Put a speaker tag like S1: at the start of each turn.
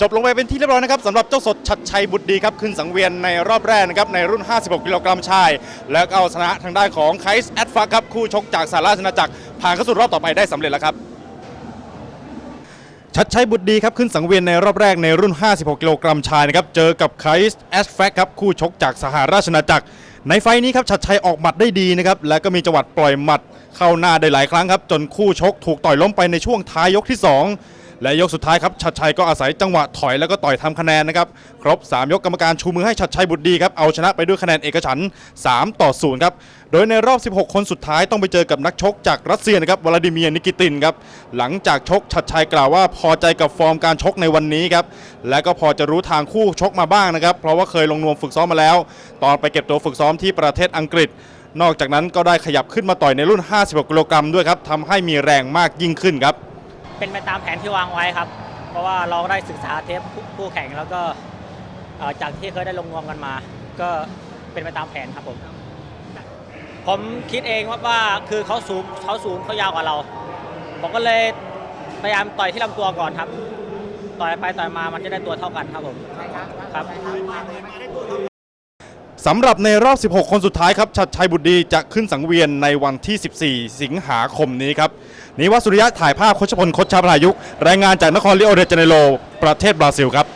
S1: จบลงไปเป็นที่เรียบร้อยนะครับสำหรับเจ้าสดชัดชัยบุตรดีครับขึ้นสังเวียนในรอบแรกนะครับในรุ่น 56 กิโลกรัมชาย แล้วก็เอาชนะทางด้านของไคส์แอดฟักครับคู่ชกจากสหราชอาจักรผ่านเข้าสู่รอบต่อไปได้สำเร็จแล้วครับชัดชัยบุตรดีครับขึ้นสังเวียนในรอบแรกในรุ่น 56 กิโลกรัมชายนะครับเจอกับไคส์แอดฟักครับคู่ชกจากสหราชอาจักรในไฟล์นี้ครับชัดชัยออกหมัดได้ดีนะครับและก็มีจังหวัดปล่อยหมัดเข้าหน้าได้หลายครั้งครับจนคู่ชกถูกต่อยล้มไปในช่วงท้ายยกที่สอง และยกสุดท้ายครับชัดชัยก็อาศัยจังหวะถอยแล้วก็ต่อยทำคะแนนนะครับครบ 3 ยกกรรมการชูมือให้ชัดชัยบุตรดีครับเอาชนะไปด้วยคะแนนเอกฉันท์3ต่อ0ครับโดยในรอบ 16 คนสุดท้ายต้องไปเจอกับนักชกจากรัสเซียนะครับวลาดิเมียร์นิกิตินครับหลังจากชกชัดชัยกล่าวว่าพอใจกับฟอร์มการชกในวันนี้ครับและก็พอจะรู้ทางคู่ชกมาบ้างนะครับเพราะว่าเคยลงนวมฝึกซ้อมมาแล้ว ตอนไปเก็บตัวฝึกซ้อมที่ประเทศอังกฤษนอกจากนั้นก็ได้ขยับขึ้นมาต่อยในรุ่น 56 กิโลกรัมด้วยครับทำให้มีแรงมากยิ่งขึ้นครับ
S2: เป็นไปตามแผนที่วางไว้ครับ เพราะว่าเราได้ศึกษาเทปคู่แข่งแล้วก็จากที่เคยได้ลงนวมกันมา ก็เป็นไปตามแผนครับผม ผมคิดเองว่าว่าคือเขาสูงเขาสูงเขายาวกว่าเรา ผมก็เลยพยายามต่อยที่ลำตัวก่อนครับ ต่อยไปต่อยมามันจะได้ตัวเท่ากันครับผม ครับ
S1: สำหรับในรอบ 16 คนสุดท้ายครับชัดชัยบุตรดีจะขึ้นสังเวียนในวันที่ 14 สิงหาคมนี้ครับนิวัตสุริยะถ่ายภาพโคชพลโคชชาพรายุกรายงานจากนครลิโอเดจาเนโรประเทศบราซิลครับ